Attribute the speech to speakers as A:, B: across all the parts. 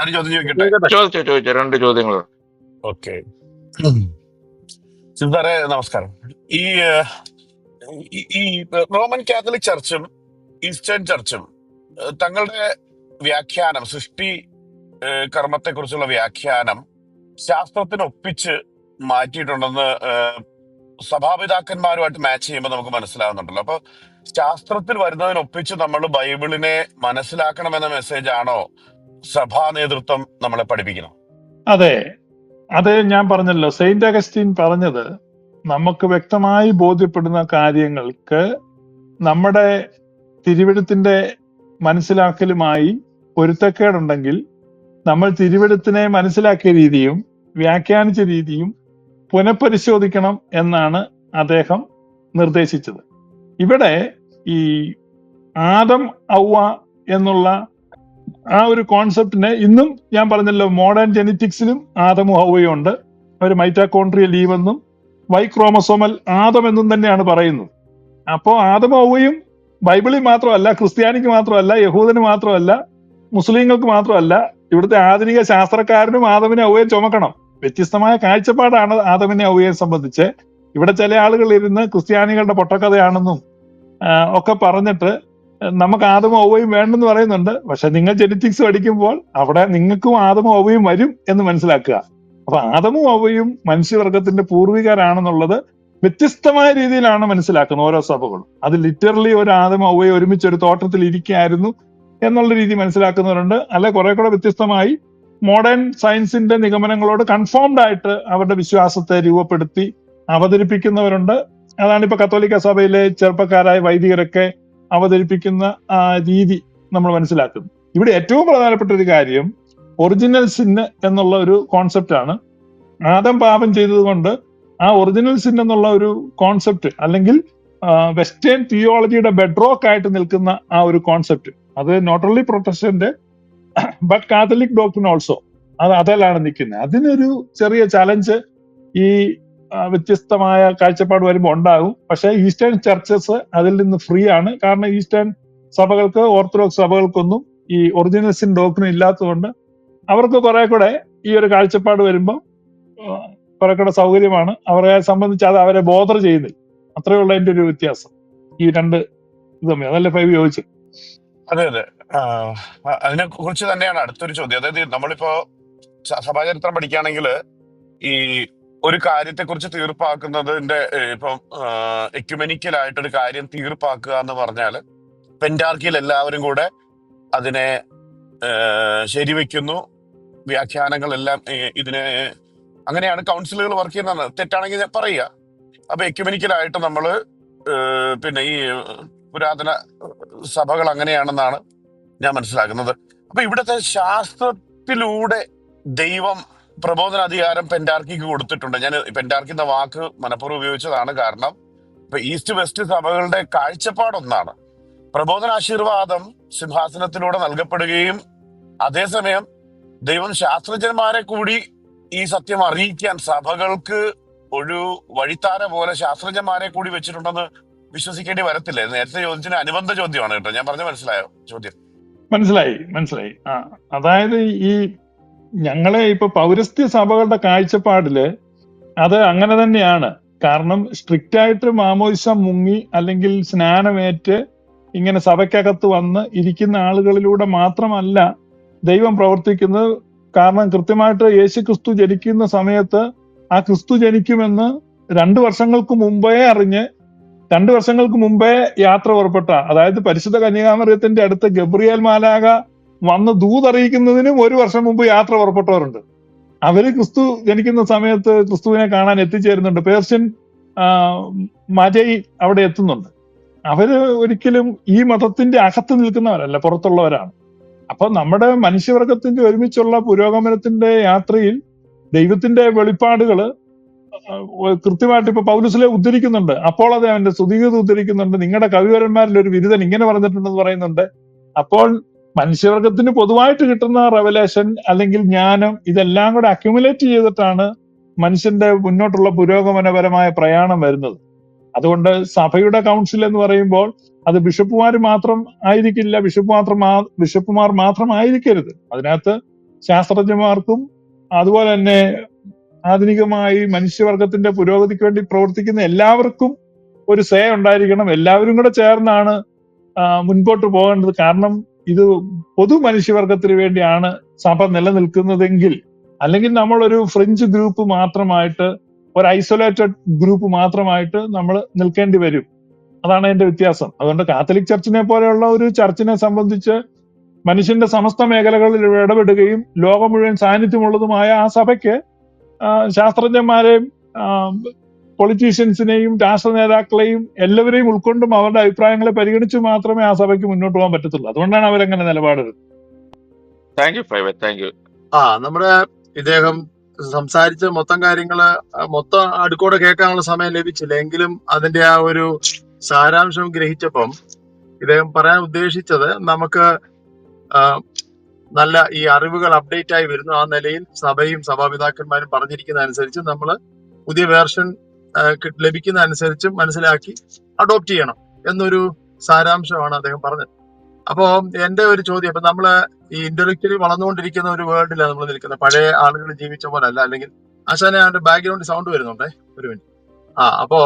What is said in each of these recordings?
A: ഞാനൊരു ചോദ്യം ചോദിക്കട്ടെ?
B: ചോദിച്ചോ ചോദിച്ചോ രണ്ട് ചോദ്യങ്ങൾ
A: ഓക്കെ. സിദ്ധാരെ നമസ്കാരം. ഈ ഈ- റോമൻ കാത്തലിക് ചർച്ചും ഈസ്റ്റേൺ ചർച്ചും തങ്ങളുടെ വ്യാഖ്യാനം സൃഷ്ടി കർമ്മത്തെ കർമ്മത്തെക്കുറിച്ചുള്ള വ്യാഖ്യാനം ശാസ്ത്രത്തിന് ഒപ്പിച്ച് മാറ്റിയിട്ടുണ്ടെന്ന് ഏഹ്, സഭാപിതാക്കന്മാരുമായിട്ട് മാച്ച് ചെയ്യുമ്പോൾ നമുക്ക് മനസ്സിലാവുന്നുണ്ടല്ലോ. അപ്പൊ ശാസ്ത്രത്തിൽ വരുന്നതിനൊപ്പിച്ച് നമ്മൾ ബൈബിളിനെ മനസ്സിലാക്കണമെന്ന മെസ്സേജ് ആണോ? സഭാ നേതൃത്വം നമ്മളെ പഠിപ്പിക്കണം.
C: അതെ. അത് ഞാൻ പറഞ്ഞല്ലോ. സെയിന്റ് അഗസ്റ്റീൻ പറഞ്ഞത് നമുക്ക് വ്യക്തമായി ബോധ്യപ്പെടുന്ന കാര്യങ്ങൾക്ക് നമ്മുടെ തിരുവിടുത്തിന്റെ മനസ്സിലാക്കലുമായി പൊരുത്തക്കേടുണ്ടെങ്കിൽ നമ്മൾ തിരുവിടുത്തിനെ മനസ്സിലാക്കിയ രീതിയും വ്യാഖ്യാനിച്ച രീതിയും പുനഃപരിശോധിക്കണം എന്നാണ് അദ്ദേഹം നിർദ്ദേശിച്ചത്. ഇവിടെ ഈ ആദം ഔവ എന്നുള്ള ആ ഒരു കോൺസെപ്റ്റിനെ ഇന്നും ഞാൻ പറഞ്ഞല്ലോ മോഡേൺ ജെനറ്റിക്സിലും ആദമും ഹൗവയും ഉണ്ട്. ഒരു മൈറ്റാകോൺട്രിയ ലീവ് എന്നും വൈ ക്രോമസോമൽ ആദം എന്നും തന്നെയാണ് പറയുന്നത്. അപ്പോൾ ആദമും ഹൗവയും ബൈബിളിൽ മാത്രമല്ല ക്രിസ്ത്യാനിക്ക് മാത്രമല്ല യഹൂദന് മാത്രമല്ല മുസ്ലിങ്ങൾക്ക് മാത്രമല്ല ഇവിടുത്തെ ആധുനിക ശാസ്ത്രക്കാരനും ആദമിനെ ഔവയെ ചുമക്കണം. വ്യത്യസ്തമായ കാഴ്ചപ്പാടാണ് ആദമിനെ ഔവയെ സംബന്ധിച്ച്. ഇവിടെ ചില ആളുകൾ ഇരുന്ന് ക്രിസ്ത്യാനികളുടെ പൊട്ടക്കഥയാണെന്നും ഒക്കെ പറഞ്ഞിട്ട് നമുക്ക് ആദമ ഓവയും വേണ്ടെന്ന് പറയുന്നുണ്ട്. പക്ഷെ നിങ്ങൾ ജെനറ്റിക്സ് പഠിക്കുമ്പോൾ അവിടെ നിങ്ങൾക്കും ആദമ ഓവയും വരും എന്ന് മനസ്സിലാക്കുക. അപ്പൊ ആദമും ഓവയും മനുഷ്യവർഗത്തിന്റെ പൂർവികരാണെന്നുള്ളത് വ്യത്യസ്തമായ രീതിയിലാണ് മനസ്സിലാക്കുന്നത് ഓരോ സഭകളും. അത് ലിറ്ററലി ഒരു ആദമ ഓവയെ ഒരുമിച്ച് ഒരു തോട്ടത്തിൽ ഇരിക്കുകയായിരുന്നു എന്നുള്ള രീതി മനസ്സിലാക്കുന്നവരുണ്ട്. അല്ലെ കുറെ കൂടെ വ്യത്യസ്തമായി മോഡേൺ സയൻസിന്റെ നിഗമനങ്ങളോട് കൺഫേംഡ് ആയിട്ട് അവരുടെ വിശ്വാസത്തെ രൂപപ്പെടുത്തി അവതരിപ്പിക്കുന്നവരുണ്ട്. അതാണ് ഇപ്പൊ കത്തോലിക്ക സഭയിലെ ചെറുപ്പക്കാരായ വൈദികരൊക്കെ അവതരിപ്പിക്കുന്ന രീതി നമ്മൾ മനസ്സിലാക്കുന്നു. ഇവിടെ ഏറ്റവും പ്രധാനപ്പെട്ട ഒരു കാര്യം ഒറിജിനൽ സിന്ന് എന്നുള്ള ഒരു കോൺസെപ്റ്റ് ആണ്. ആദം പാപം ചെയ്തതുകൊണ്ട് ആ ഒറിജിനൽ സിൻ എന്നുള്ള ഒരു കോൺസെപ്റ്റ് അല്ലെങ്കിൽ വെസ്റ്റേൺ തിയോളജിയുടെ ബെഡ്റോക്ക് ആയിട്ട് നിൽക്കുന്ന ആ ഒരു കോൺസെപ്റ്റ് അത് not only Protestant but Catholic doctrine also അത് അതിലാണ് നിൽക്കുന്നത് അതിനൊരു ചെറിയ ചലഞ്ച് ഈ വ്യത്യസ്തമായ കാഴ്ചപ്പാട് വരുമ്പോൾ ഉണ്ടാകും. പക്ഷേ ഈസ്റ്റേൺ ചർച്ചസ് അതിൽ നിന്ന് ഫ്രീ ആണ്. കാരണം ഈസ്റ്റേൺ സഭകൾക്ക് ഓർത്തഡോക്സ് സഭകൾക്കൊന്നും ഈ ഒറിജിനൽ സിൻ ഡോക്ടറിൻ ഇല്ലാത്തതുകൊണ്ട് അവർക്ക് കുറെ കൂടെ ഈ ഒരു കാഴ്ചപ്പാട് വരുമ്പോൾ കുറെ കൂടെ സൗകര്യമാണ്. അവരെ സംബന്ധിച്ച് അത് അവരെ ബോധർ ചെയ്യുന്നില്ല. അത്രയേ ഉള്ള അതിന്റെ ഒരു വ്യത്യാസം. ഈ രണ്ട് ഇത് തമ്മിൽ. അതല്ലേ ഫൈവ് ചോദിച്ചു
A: അതെ അതെ. അതിനെ കുറിച്ച് തന്നെയാണ് അടുത്തൊരു ചോദ്യം. അതായത് നമ്മളിപ്പോ സഭാചരിത്രം പഠിക്കുകയാണെങ്കിൽ ഈ ഒരു കാര്യത്തെ കുറിച്ച് തീർപ്പാക്കുന്നതിന്റെ ഇപ്പം എക്യുമെനിക്കലായിട്ടൊരു കാര്യം തീർപ്പാക്കുക എന്ന് പറഞ്ഞാൽ പെൻഡാർക്കിയിൽ എല്ലാവരും കൂടെ അതിനെ ശരിവെക്കുന്നു. വ്യാഖ്യാനങ്ങളെല്ലാം ഇതിനെ അങ്ങനെയാണ് കൗൺസിലുകൾ വർക്ക് ചെയ്യുന്നത്. തെറ്റാണെങ്കിൽ ഞാൻ പറയുക. അപ്പൊ എക്യുമെനിക്കലായിട്ട് നമ്മൾ പിന്നെ ഈ പുരാതന സഭകൾ അങ്ങനെയാണെന്നാണ് ഞാൻ മനസ്സിലാക്കുന്നത്. അപ്പൊ ഇവിടുത്തെ ശാസ്ത്രത്തിലൂടെ ദൈവം പ്രബോധന അധികാരം പെൻഡാർക്കിക്ക് കൊടുത്തിട്ടുണ്ട്. ഞാൻ പെൻഡാർക്കി എന്ന വാക്ക് മനഃപൂർവം ഉപയോഗിച്ചതാണ് കാരണം ഇപ്പൊ ഈസ്റ്റ് വെസ്റ്റ് സഭകളുടെ കാഴ്ചപ്പാടൊന്നാണ്. പ്രബോധന ആശീർവാദം സിംഹാസനത്തിലൂടെ നൽകപ്പെടുകയും അതേസമയം ദൈവം ശാസ്ത്രജ്ഞന്മാരെ കൂടി ഈ സത്യം അറിയിക്കാൻ സഭകൾക്ക് ഒരു വഴിത്താര പോലെ ശാസ്ത്രജ്ഞന്മാരെ കൂടി വെച്ചിട്ടുണ്ടെന്ന് വിശ്വസിക്കേണ്ടി വരത്തില്ലേ. നേരത്തെ ചോദിച്ചതിന് അനുബന്ധ ചോദ്യമാണ് കേട്ടോ. ഞാൻ പറഞ്ഞ മനസ്സിലായോ? ചോദ്യം.
C: മനസ്സിലായി മനസ്സിലായി. ആ അതായത് ഈ ഞങ്ങളെ ഇപ്പൊ പൗരസ്ത്യ സഭകളുടെ കാഴ്ചപ്പാടിൽ അത് അങ്ങനെ തന്നെയാണ്. കാരണം സ്ട്രിക്റ്റ് ആയിട്ട് മാമോദിസ മുങ്ങി അല്ലെങ്കിൽ സ്നാനമേറ്റ് ഇങ്ങനെ സഭയ്ക്കകത്ത് വന്ന് ഇരിക്കുന്ന ആളുകളിലൂടെ മാത്രമല്ല ദൈവം പ്രവർത്തിക്കുന്നത്. കാരണം കൃത്യമായിട്ട് യേശു ക്രിസ്തു ജനിക്കുന്ന സമയത്ത് ആ ക്രിസ്തു ജനിക്കുമെന്ന് രണ്ടു വർഷങ്ങൾക്ക് മുമ്പേ അറിഞ്ഞ് രണ്ടു വർഷങ്ങൾക്ക് മുമ്പേ യാത്ര പുറപ്പെട്ട അതായത് പരിശുദ്ധ കന്യാമറിയത്തിന്റെ അടുത്ത് ഗബ്രിയേൽ മാലാക വന്ന് ദൂതറിയിക്കുന്നതിനും ഒരു വർഷം മുമ്പ് യാത്ര പുറപ്പെട്ടവരുണ്ട്. അവർ ക്രിസ്തു ജനിക്കുന്ന സമയത്ത് ക്രിസ്തുവിനെ കാണാൻ എത്തിച്ചേരുന്നുണ്ട്. പേർഷ്യൻ മജയി അവിടെ എത്തുന്നുണ്ട്. അവർ ഒരിക്കലും ഈ മതത്തിന്റെ അകത്ത് നിൽക്കുന്നവരല്ല പുറത്തുള്ളവരാണ്. അപ്പൊ നമ്മുടെ മനുഷ്യവർഗത്തിന്റെ ഒരുമിച്ചുള്ള പുരോഗമനത്തിന്റെ യാത്രയിൽ ദൈവത്തിന്റെ വെളിപ്പാടുകൾ കൃത്യമായിട്ട് ഇപ്പൊ പൗലുസിലെ ഉദ്ധരിക്കുന്നുണ്ട്. അപ്പോൾ അത് അവന്റെ സ്തുതികത ഉദ്ധരിക്കുന്നുണ്ട്. നിങ്ങളുടെ കവിവരന്മാരിൽ ഒരു ബിരുദൻ ഇങ്ങനെ പറഞ്ഞിട്ടുണ്ടെന്ന് പറയുന്നുണ്ട്. അപ്പോൾ മനുഷ്യവർഗത്തിന് പൊതുവായിട്ട് കിട്ടുന്ന റെവലേഷൻ അല്ലെങ്കിൽ ജ്ഞാനം ഇതെല്ലാം കൂടെ അക്യുമുലേറ്റ് ചെയ്തിട്ടാണ് മനുഷ്യന്റെ മുന്നോട്ടുള്ള പുരോഗമനപരമായ പ്രയാണം വരുന്നത്. അതുകൊണ്ട് സഭയുടെ കൗൺസിൽ എന്ന് പറയുമ്പോൾ അത് ബിഷപ്പുമാർ മാത്രം ആയിരിക്കില്ല ബിഷപ്പ് മാത്രം ബിഷപ്പുമാർ മാത്രം ആയിരിക്കരുത് അതിനകത്ത് ശാസ്ത്രജ്ഞന്മാർക്കും അതുപോലെ തന്നെ ആധുനികമായി മനുഷ്യവർഗത്തിന്റെ പുരോഗതിക്ക് വേണ്ടി പ്രവർത്തിക്കുന്ന എല്ലാവർക്കും ഒരു സേ ഉണ്ടായിരിക്കണം. എല്ലാവരും കൂടെ ചേർന്നാണ് മുൻപോട്ട് പോകേണ്ടത്. കാരണം ഇത് പൊതു മനുഷ്യവർഗത്തിന് വേണ്ടിയാണ് സഭ നിലനിൽക്കുന്നതെങ്കിൽ അല്ലെങ്കിൽ നമ്മൾ ഒരു ഫ്രഞ്ച് ഗ്രൂപ്പ് മാത്രമായിട്ട് ഒരു ഐസൊലേറ്റഡ് ഗ്രൂപ്പ് മാത്രമായിട്ട് നമ്മൾ നിൽക്കേണ്ടി വരും. അതാണ് അതിന്റെ വ്യത്യാസം. അതുകൊണ്ട് കാത്തലിക് ചർച്ചിനെ പോലെയുള്ള ഒരു ചർച്ചിനെ സംബന്ധിച്ച് മനുഷ്യന്റെ സമസ്ത മേഖലകളിൽ ഇടപെടുകയും ലോകം മുഴുവൻ സാന്നിധ്യമുള്ളതുമായ ആ സഭയ്ക്ക് ശാസ്ത്രജ്ഞന്മാരെയും പൊളിറ്റീഷ്യൻസിനെയും രാഷ്ട്ര നേതാക്കളെയും എല്ലാവരെയും ഉൾക്കൊണ്ടും അവരുടെ അഭിപ്രായങ്ങളെ പരിഗണിച്ച് മാത്രമേ ആ സഭയ്ക്ക് മുന്നോട്ട് പോകാൻ പറ്റത്തുള്ളൂ. അതുകൊണ്ടാണ് അവരങ്ങനെ നിലപാടെടുത്തത്
B: താങ്ക് യു താങ്ക് യു
D: ആ നമ്മുടെ ഇദ്ദേഹം സംസാരിച്ച മൊത്തം കാര്യങ്ങൾ മൊത്തം അടുക്കോടെ കേൾക്കാനുള്ള സമയം ലഭിച്ചില്ല. എങ്കിലും അതിന്റെ ആ ഒരു സാരാംശം ഗ്രഹിച്ചപ്പം ഇദ്ദേഹം പറയാൻ ഉദ്ദേശിച്ചത് നമുക്ക് നല്ല ഈ അറിവുകൾ അപ്ഡേറ്റ് ആയി വരുന്നു. ആ നിലയിൽ സഭയും സഭാപിതാക്കന്മാരും പറഞ്ഞിരിക്കുന്ന അനുസരിച്ച് നമ്മൾ പുതിയ വേർഷൻ ലഭിക്കുന്ന അനുസരിച്ച് മനസ്സിലാക്കി അഡോപ്റ്റ് ചെയ്യണം എന്നൊരു സാരാംശമാണ് അദ്ദേഹം പറഞ്ഞത്. അപ്പോ എന്റെ ഒരു ചോദ്യം ഇപ്പൊ നമ്മൾ ഈ ഇന്റലക്ച്വലി വളർന്നുകൊണ്ടിരിക്കുന്ന ഒരു വേൾഡിലാണ് നമ്മൾ നിൽക്കുന്നത് പഴയ ആളുകൾ ജീവിച്ച പോലെ അല്ല അല്ലെങ്കിൽ ആശാനെ അവന്റെ ബാക്ക്ഗ്രൗണ്ട് സൗണ്ട് വരുന്നുണ്ടേ ഒരു മിനിറ്റ് ആ അപ്പോ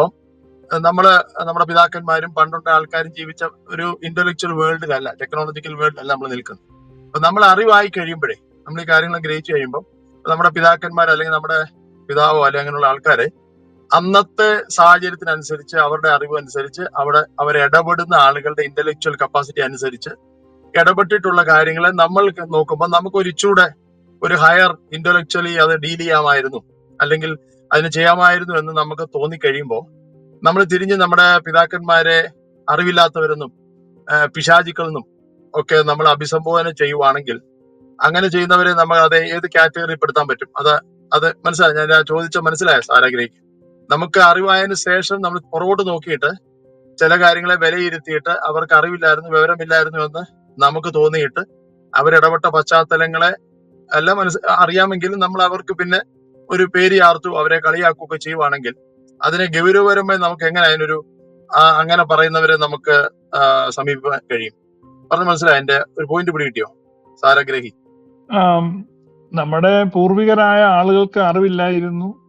D: നമ്മൾ നമ്മുടെ പിതാക്കന്മാരും പണ്ടുണ്ട ആൾക്കാരും ജീവിച്ച ഒരു ഇന്റലക്ച്വൽ വേൾഡിലല്ല ടെക്നോളജിക്കൽ വേൾഡിലല്ല നമ്മൾ നിൽക്കുന്നത് അപ്പൊ നമ്മൾ അറിവായി കഴിയുമ്പോഴേ നമ്മൾ ഈ കാര്യങ്ങൾ ഗ്രഹിച്ചു കഴിയുമ്പോൾ നമ്മുടെ പിതാക്കന്മാർ അല്ലെങ്കിൽ നമ്മുടെ പിതാവോ അല്ലെങ്കിൽ അങ്ങനെയുള്ള ആൾക്കാരെ അന്നത്തെ സാഹചര്യത്തിനനുസരിച്ച് അവരുടെ അറിവ് അനുസരിച്ച് അവിടെ അവർ ഇടപെടുന്ന ആളുകളുടെ ഇന്റലക്ച്വൽ കപ്പാസിറ്റി അനുസരിച്ച് ഇടപെട്ടിട്ടുള്ള കാര്യങ്ങളെ നമ്മൾ നോക്കുമ്പോൾ നമുക്ക് ഒരിച്ചൂടെ ഒരു ഹയർ ഇന്റലക്ച്വലി അത് ഡീൽ ചെയ്യാമായിരുന്നു. അല്ലെങ്കിൽ അതിന് ചെയ്യാമായിരുന്നു എന്ന് നമുക്ക് തോന്നിക്കഴിയുമ്പോൾ നമ്മൾ തിരിഞ്ഞ് നമ്മുടെ പിതാക്കന്മാരെ അറിവില്ലാത്തവരെന്നും പിശാചിക്കളെന്നും ഒക്കെ നമ്മൾ അഭിസംബോധന ചെയ്യുവാണെങ്കിൽ അങ്ങനെ ചെയ്യുന്നവരെ നമ്മൾ അത് ഏത് കാറ്റഗറിയിൽ പെടുത്താൻ പറ്റും? അത് അത് മനസ്സിലായി? ഞാൻ ചോദിച്ച മനസ്സിലായ സാരാഗ്രഹിക്ക് നമുക്ക് അറിവായതിനു ശേഷം നമ്മൾ പുറകോട്ട് നോക്കിയിട്ട് ചില കാര്യങ്ങളെ വിലയിരുത്തിയിട്ട് അവർക്ക് അറിവില്ലായിരുന്നു വിവരമില്ലായിരുന്നു എന്ന് നമുക്ക് തോന്നിയിട്ട് അവരിടപെട്ട പശ്ചാത്തലങ്ങളെ എല്ലാം മനസ്സ് അറിയാമെങ്കിലും നമ്മൾ അവർക്ക് പിന്നെ ഒരു പേര് ചാർത്തു അവരെ കളിയാക്കുകയൊക്കെ ചെയ്യുവാണെങ്കിൽ അതിനെ ഗൗരവപരമായി നമുക്ക് എങ്ങനെ അതിനൊരു അങ്ങനെ പറയുന്നവരെ നമുക്ക് സമീപിക്കാൻ കഴിയും? പറഞ്ഞു മനസ്സിലായി? എന്റെ ഒരു പോയിന്റ് പിടി കിട്ടിയോ? സാരഗ്രഹി.
C: നമ്മുടെ പൂർവികരായ ആളുകൾക്ക് അറിവില്ലായിരുന്നു.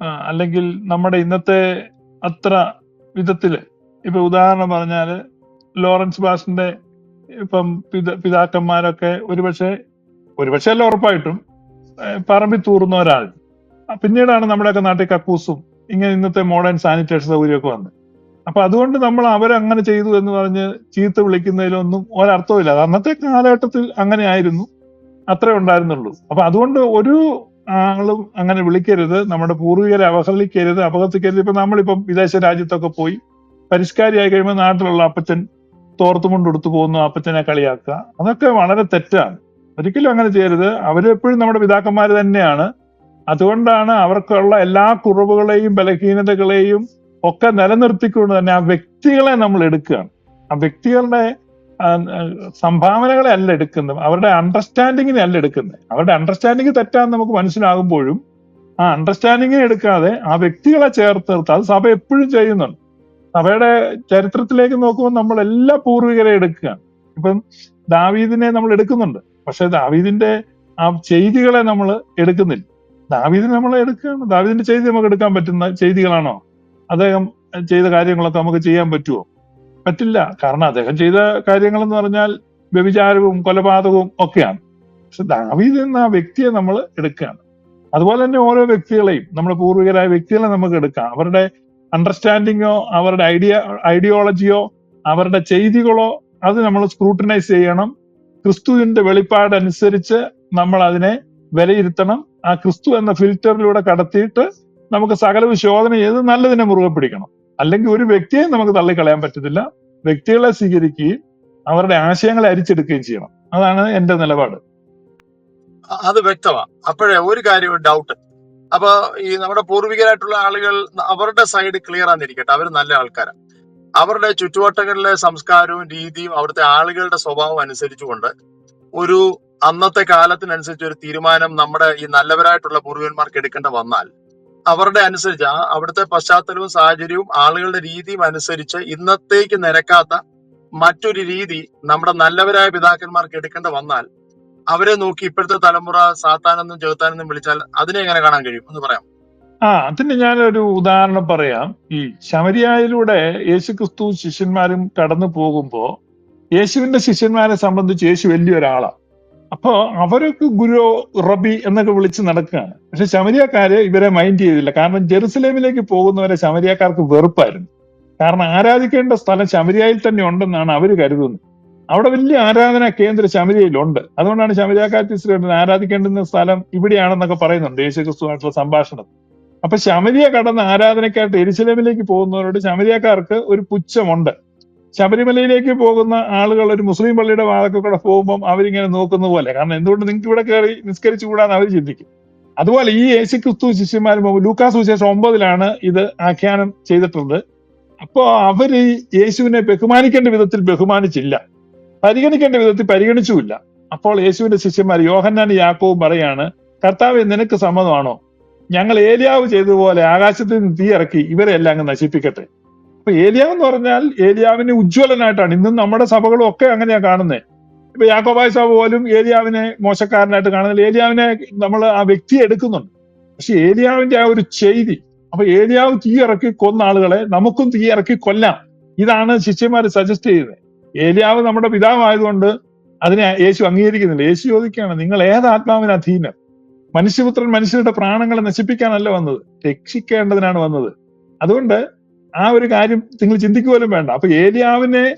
C: അല്ലെങ്കിൽ നമ്മുടെ ഇന്നത്തെ അത്ര വിധത്തിൽ. ഇപ്പൊ ഉദാഹരണം പറഞ്ഞാൽ ലോറൻസ് ബാസിന്റെ ഇപ്പം പിത പിതാക്കന്മാരൊക്കെ ഒരുപക്ഷെ ഒരുപക്ഷെ അല്ല ഉറപ്പായിട്ടും പറമ്പി തൂർന്ന ഒരാൾ. പിന്നീടാണ് നമ്മുടെയൊക്കെ നാട്ടിൽ കക്കൂസും ഇങ്ങനെ ഇന്നത്തെ മോഡേൺ സാനിറ്റേഷൻ സൗകര്യമൊക്കെ വന്നത്. അപ്പൊ അതുകൊണ്ട് നമ്മൾ അവരങ്ങനെ ചെയ്തു എന്ന് പറഞ്ഞ് ചീത്ത വിളിക്കുന്നതിലൊന്നും ഒരർത്ഥവും ഇല്ല അന്നത്തെ കാലഘട്ടത്തിൽ അങ്ങനെ ആയിരുന്നു അത്രേ ഉണ്ടായിരുന്നുള്ളൂ. അപ്പൊ അതുകൊണ്ട് ഒരു ആളും അങ്ങനെ വിളിക്കരുത് നമ്മുടെ പൂർവികരെ അവഹേളിക്കരുത് അപകർത്തിക്കരുത് ഇപ്പൊ നമ്മളിപ്പം വിദേശ രാജ്യത്തൊക്കെ പോയി പരിഷ്കാരിയായി കഴിയുമ്പോൾ നാട്ടിലുള്ള അപ്പച്ചൻ തോർത്തുമുണ്ട് എടുത്തു പോകുന്നു അപ്പച്ചനെ കളിയാക്കുക. അതൊക്കെ വളരെ തെറ്റാണ്. ഒരിക്കലും അങ്ങനെ ചെയ്യരുത്. അവരെപ്പോഴും നമ്മുടെ പിതാക്കന്മാർ തന്നെയാണ്. അതുകൊണ്ടാണ് അവർക്കുള്ള എല്ലാ കുറവുകളെയും ബലഹീനതകളെയും ഒക്കെ നിലനിർത്തിക്കൊണ്ട് തന്നെ ആ വ്യക്തികളെ നമ്മൾ എടുക്കുകയാണ്. ആ വ്യക്തികളുടെ സംഭാവനകളെ അല്ല എടുക്കുന്നത്. അവരുടെ അണ്ടർസ്റ്റാൻഡിങ്ങിനെ അല്ല എടുക്കുന്നത്. അവരുടെ അണ്ടർസ്റ്റാൻഡിങ് തെറ്റാന്ന് നമുക്ക് മനസ്സിലാകുമ്പോഴും ആ അണ്ടർസ്റ്റാൻഡിങ്ങിനെ എടുക്കാതെ ആ വ്യക്തികളെ ചേർത്ത് അത് സഭ എപ്പോഴും ചെയ്യുന്നുണ്ട്. സഭയുടെ ചരിത്രത്തിലേക്ക് നോക്കുമ്പോൾ നമ്മൾ എല്ലാ പൂർവികരെ എടുക്കുക. ഇപ്പം ദാവീദിനെ നമ്മൾ എടുക്കുന്നുണ്ട്. പക്ഷെ ദാവീദിന്റെ ആ ചെയ്തികളെ നമ്മൾ എടുക്കുന്നില്ല. ദാവീദിനെ നമ്മൾ എടുക്കുകയാണ്. ദാവീദിന്റെ ചെയ്തി നമുക്ക് എടുക്കാൻ പറ്റുന്ന ചെയ്തികളാണോ? അദ്ദേഹം ചെയ്ത കാര്യങ്ങളൊക്കെ നമുക്ക് ചെയ്യാൻ പറ്റുമോ പറ്റില്ല. കാരണം അദ്ദേഹം ചെയ്ത കാര്യങ്ങൾ എന്ന് പറഞ്ഞാൽ വ്യഭിചാരവും കൊലപാതകവും ഒക്കെയാണ്. പക്ഷെ ദാവീദ് എന്ന വ്യക്തിയെ നമ്മൾ എടുക്കുകയാണ്. അതുപോലെ തന്നെ ഓരോ വ്യക്തികളെയും നമ്മുടെ പൂർവികരായ വ്യക്തികളെ നമുക്ക് എടുക്കാം. അവരുടെ അണ്ടർസ്റ്റാൻഡിങ്ങോ അവരുടെ ഐഡിയ ഐഡിയോളജിയോ അവരുടെ ചെയ്തികളോ അത് നമ്മൾ സ്ക്രൂട്ടനൈസ് ചെയ്യണം. ക്രിസ്തുവിന്റെ വെളിപ്പാടനുസരിച്ച് നമ്മൾ അതിനെ വിലയിരുത്തണം. ആ ക്രിസ്തു എന്ന ഫിൽറ്ററിലൂടെ കടത്തിയിട്ട് നമുക്ക് സകല ശോധന ചെയ്ത് നല്ലതിനെ മുറുകെ പിടിക്കണം. അല്ലെങ്കിൽ ഒരു വ്യക്തിയെ നമുക്ക് തള്ളിക്കളയാൻ പറ്റത്തില്ല. വ്യക്തികളെ സ്വീകരിക്കുകയും അവരുടെ ആശയങ്ങളെ അരിച്ചെടുക്കുകയും ചെയ്യണം. അതാണ് എന്റെ നിലപാട്.
D: അത് വ്യക്തമാ. അപ്പോഴേ ഒരു കാര്യം ഡൗട്ട് അപ്പൊ ഈ നമ്മുടെ പൂർവികരായിട്ടുള്ള ആളുകൾ അവരുടെ സൈഡ് ക്ലിയർ ആന്നിരിക്കട്ടെ. അവർ നല്ല ആൾക്കാരാണ് അവരുടെ ചുറ്റുവട്ടങ്ങളിലെ സംസ്കാരവും രീതിയും അവിടുത്തെ ആളുകളുടെ സ്വഭാവം അനുസരിച്ചുകൊണ്ട് ഒരു അന്നത്തെ കാലത്തിനനുസരിച്ച് ഒരു തീരുമാനം നമ്മുടെ ഈ നല്ലവരായിട്ടുള്ള പൂർവികന്മാർക്ക് എടുക്കേണ്ട വന്നാൽ അവരുടെ അനുസരിച്ച് ആ അവിടുത്തെ പശ്ചാത്തലവും സാഹചര്യവും ആളുകളുടെ രീതിയും അനുസരിച്ച് ഇന്നത്തേക്ക് നിരക്കാത്ത മറ്റൊരു രീതി നമ്മുടെ നല്ലവരായ പിതാക്കന്മാർക്ക് എടുക്കേണ്ട വന്നാൽ അവരെ നോക്കി ഇപ്പോഴത്തെ തലമുറ സാത്താനെന്നും ചെറുത്താനെന്നും വിളിച്ചാൽ അതിനെ എങ്ങനെ കാണാൻ കഴിയും? എന്ന് പറയാം
C: ആ അതിന് ഞാനൊരു ഉദാഹരണം പറയാം. ഈ ശമരിയായിലൂടെ യേശു ക്രിസ്തു ശിഷ്യന്മാരും കടന്നു പോകുമ്പോ യേശുവിന്റെ ശിഷ്യന്മാരെ സംബന്ധിച്ച് യേശു വലിയൊരാളാണ് അപ്പോ അവരൊക്കെ ഗുരു റബി എന്നൊക്കെ വിളിച്ച് നടക്കുകയാണ്. പക്ഷെ ശമരിയക്കാര് ഇവരെ മൈൻഡ് ചെയ്തില്ല. കാരണം ജെറുസലേമിലേക്ക് പോകുന്നവരെ ശമരിയക്കാർക്ക് വെറുപ്പായിരുന്നു. കാരണം ആരാധിക്കേണ്ട സ്ഥലം ശമരിയായിൽ തന്നെ ഉണ്ടെന്നാണ് അവർ കരുതുന്നത്. അവിടെ വലിയ ആരാധനാ കേന്ദ്രം ശമരിയയിലുണ്ട്. അതുകൊണ്ടാണ് ശമരിയാക്കാറ്റ് ആരാധിക്കേണ്ടുന്ന സ്ഥലം ഇവിടെയാണെന്നൊക്കെ പറയുന്നുണ്ട് യേശുക്രിസ്തുവായിട്ടുള്ള സംഭാഷണം. അപ്പൊ ശമരിയ കടന്ന് ആരാധനയ്ക്കായിട്ട് എരിശിലേമിലേക്ക് പോകുന്നവരോട് ശമരിയക്കാർക്ക് ഒരു പുച്ഛമുണ്ട്. ശബരിമലയിലേക്ക് പോകുന്ന ആളുകൾ ഒരു മുസ്ലിം പള്ളിയുടെ വാതൊക്കെ കൂടെ പോകുമ്പോൾ അവരിങ്ങനെ നോക്കുന്ന പോലെ. കാരണം എന്തുകൊണ്ട് നിങ്ങൾക്ക് ഇവിടെ കയറി നിസ്കരിച്ചു കൂടാന്ന് അവർ ചിന്തിക്കും. അതുപോലെ ഈ യേശു യേശുക്രിസ്തു ശിഷ്യന്മാരും ലൂക്കാസ് വിശേഷം ഒമ്പതിലാണ് ഇത് ആഖ്യാനം ചെയ്തിട്ടുള്ളത്. അപ്പോ അവർ യേശുവിനെ ബഹുമാനിക്കേണ്ട വിധത്തിൽ ബഹുമാനിച്ചില്ല. പരിഗണിക്കേണ്ട വിധത്തിൽ പരിഗണിച്ചുമില്ല. അപ്പോൾ യേശുവിന്റെ ശിഷ്യന്മാർ യോഹന്നാൻ യാക്കോവും പറയാണ് കർത്താവ് നിനക്ക് സമ്മതമാണോ? ഞങ്ങൾ ഏലിയാവ് ചെയ്തതുപോലെ ആകാശത്തിൽ നിന്ന് തീ ഇറക്കി അങ്ങ് നശിപ്പിക്കട്ടെ. അപ്പൊ ഏലിയാവ് എന്ന് പറഞ്ഞാൽ ഏലിയാവിനെ ഉജ്ജ്വലനായിട്ടാണ്. ഇന്നും നമ്മുടെ സഭകളും ഒക്കെ അങ്ങനെയാ കാണുന്നത് ഇപ്പൊ യാക്കോബായ സഭ പോലും ഏലിയാവിനെ മോശക്കാരനായിട്ട് കാണുന്നില്ല. ഏലിയാവിനെ നമ്മൾ ആ വ്യക്തി എടുക്കുന്നുണ്ട്. പക്ഷെ ഏലിയാവിന്റെ ആ ഒരു ചെയ്തി അപ്പൊ ഏലിയാവ് തീ ഇറക്കി കൊന്ന ആളുകളെ നമുക്കും തീ ഇറക്കി കൊല്ലാം. ഇതാണ് ശിഷ്യന്മാർ സജസ്റ്റ് ചെയ്യുന്നത് ഏലിയാവ് നമ്മുടെ പിതാവായതുകൊണ്ട് അതിനെ യേശു അംഗീകരിക്കുന്നില്ല. യേശു ചോദിക്കുകയാണ് നിങ്ങൾ ഏത് ആത്മാവിന് അധീനം മനുഷ്യപുത്രൻ മനുഷ്യരുടെ പ്രാണങ്ങളെ നശിപ്പിക്കാനല്ല വന്നത്. രക്ഷിക്കേണ്ടതിനാണ് വന്നത്. അതുകൊണ്ട് ആ ഒരു കാര്യം നിങ്ങൾ ചിന്തിക്കുപോലും വേണ്ട. അപ്പൊ ഏലിയാവിനെ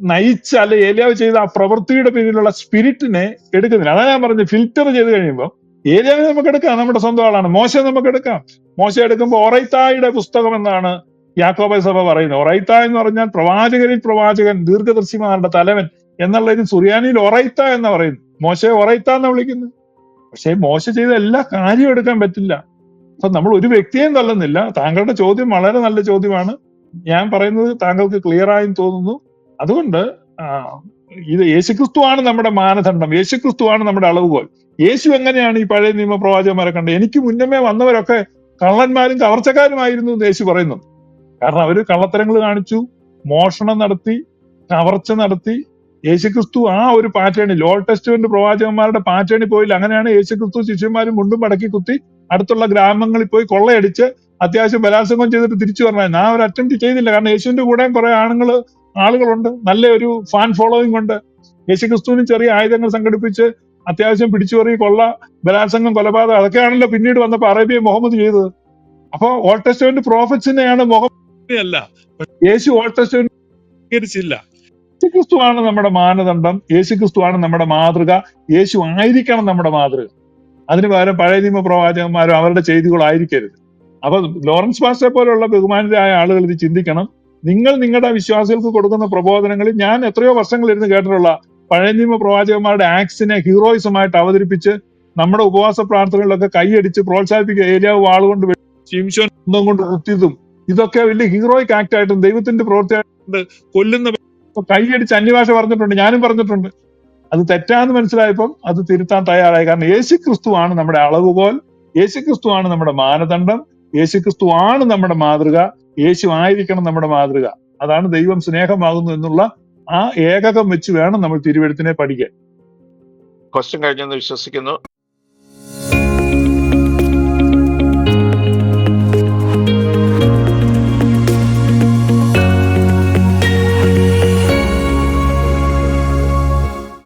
C: നയിച്ച അല്ലെ ഏലിയാവ് ചെയ്ത ആ പ്രവൃത്തിയുടെ പിന്നിലുള്ള സ്പിരിറ്റിനെ എടുക്കുന്നില്ല. അതാ ഞാൻ പറഞ്ഞത് ഫിൽറ്റർ ചെയ്ത് കഴിയുമ്പോൾ ഏലിയാവിനെ നമുക്ക് എടുക്കാം. നമ്മുടെ സ്വന്തം ആളാണ്. മോശം നമുക്ക് എടുക്കാം. മോശം എടുക്കുമ്പോൾ ഒറൈത്തായുടെ പുസ്തകം എന്നാണ് യാക്കോബ സഭ പറയുന്നത്. ഒറൈത്ത എന്ന് പറഞ്ഞാൽ പ്രവാചകരിൽ പ്രവാചകൻ ദീർഘദർശിമാരുടെ തലവൻ എന്നുള്ളതിന് സുറിയാനിയിൽ ഒറൈത്ത എന്ന് പറയുന്നു മോശയെ ഒറൈത്ത എന്ന് വിളിക്കുന്നു പക്ഷേ മോശ ചെയ്ത എല്ലാ കാര്യവും എടുക്കാൻ പറ്റില്ല. അപ്പൊ നമ്മൾ ഒരു വ്യക്തിയെയും തള്ളുന്നില്ല. താങ്കളുടെ ചോദ്യം വളരെ നല്ല ചോദ്യമാണ്. ഞാൻ പറയുന്നത് താങ്കൾക്ക് ക്ലിയർ ആയും തോന്നുന്നു. അതുകൊണ്ട് ഇത് യേശുക്രിസ്തുവാണ് നമ്മുടെ മാനദണ്ഡം. യേശുക്രിസ്തുവാണ് നമ്മുടെ അളവുകോൽ. യേശു എങ്ങനെയാണ് ഈ പഴയ നിയമപ്രവാചകന്മാരെ കണ്ടത്? എനിക്ക് മുന്നമേ വന്നവരൊക്കെ കള്ളന്മാരും കവർച്ചക്കാരുമായിരുന്നു എന്ന് യേശു പറയുന്നു. കാരണം അവർ കള്ളത്തരങ്ങൾ കാണിച്ചു മോഷണം നടത്തി കവർച്ച നടത്തി. യേശുക്രിസ്തു ആ ഒരു പാറ്റേണിൽ ഓൾ ടെസ്റ്റ്മെന്റ് പ്രവാചകന്മാരുടെ പാറ്റേണിൽ പോയില്ല. അങ്ങനെയാണ് യേശുക്രിസ്തു ശിഷ്യന്മാരും മുണ്ടും മടക്കി കുത്തി അടുത്തുള്ള ഗ്രാമങ്ങളിൽ പോയി കൊള്ളയടിച്ച് അത്യാവശ്യം ബലാത്സംഗം ചെയ്തിട്ട് തിരിച്ചു പറഞ്ഞാൽ ആ ഒരു അറ്റംപ്റ്റ് ചെയ്തില്ല. കാരണം യേശുവിന്റെ കൂടെ കുറെ ആണുങ്ങൾ ആളുകളുണ്ട്. നല്ല ഒരു ഫാൻ ഫോളോയിങ് ഉണ്ട്. യേശു ക്രിസ്തുവിന് ചെറിയ ആയുധങ്ങൾ സംഘടിപ്പിച്ച് അത്യാവശ്യം പിടിച്ചുപറി കൊള്ള ബലാത്സംഗം കൊലപാതകം അതൊക്കെയാണല്ലോ പിന്നീട് വന്നപ്പോ അറേബ്യ മുഹമ്മദ് ചെയ്തത്. അപ്പൊ ഓൾഡ് ടെസ്റ്റ്മെന്റ് പ്രോഫറ്റ്സിനെയാണ് മുഹമ്മദ് അല്ല. യേശു ഓൾഡ് ടെസ്റ്റ്മെന്റ് ക്രിസ്തു യേശുക്രിസ്തുവാണ് നമ്മുടെ മാനദണ്ഡം. യേശുക്രിസ്തുവാണ് നമ്മുടെ മാതൃക. യേശു ആയിരിക്കണം നമ്മുടെ മാതൃക. അതിന് പകരം പഴയ നിയമ പ്രവാചകന്മാരും അവരുടെ ചെയ്തികളായിരിക്കരുത്. അപ്പൊ ലോറൻസ് പാസ്റ്റർ പോലുള്ള ബഹുമാനരായ ആളുകൾ ഇത് ചിന്തിക്കണം. നിങ്ങൾ നിങ്ങളുടെ വിശ്വാസികൾക്ക് കൊടുക്കുന്ന പ്രബോധനങ്ങളിൽ ഞാൻ എത്രയോ വർഷങ്ങൾ ഇരുന്ന് കേട്ടിട്ടുള്ള പഴയ നിയമ പ്രവാചകന്മാരുടെ ആക്സിനെ ഹീറോയിസമായിട്ട് അവതരിപ്പിച്ച് നമ്മുടെ ഉപവാസ പ്രാർത്ഥനകളിലൊക്കെ കൈയടിച്ച് പ്രോത്സാഹിപ്പിക്കുക. ഏരിയാവ് വാളുകൊണ്ട് ശിംശോൻ കുന്തം കൊണ്ട് കുത്തിയതും ഇതൊക്കെ വലിയ ഹീറോയിക് ആക്ട് ആയിട്ടും ദൈവത്തിന്റെ പ്രവൃത്തിയായിട്ട് കൊല്ലുന്ന കൈയടിച്ച് അന്യഭാഷ പറഞ്ഞിട്ടുണ്ട്. ഞാനും പറഞ്ഞിട്ടുണ്ട്. അത് തെറ്റാന്ന് മനസ്സിലായപ്പം അത് തിരുത്താൻ തയ്യാറായി. കാരണം യേശു ക്രിസ്തുവാണ് നമ്മുടെ അളവുകോൽ യേശു ക്രിസ്തുവാണ് നമ്മുടെ മാനദണ്ഡം യേശു ക്രിസ്തുവാണ് നമ്മുടെ മാതൃക യേശു ആയിരിക്കണം നമ്മുടെ മാതൃക. അതാണ് ദൈവം സ്നേഹമാകുന്നു എന്നുള്ള ആ ഏകകം വെച്ച് വേണം നമ്മൾ തിരുവെഴുത്തിനെ പഠിക്കാൻ.
B: ക്വസ്റ്റ്യൻ കഴിഞ്ഞെന്ന് വിശ്വസിക്കുന്നു.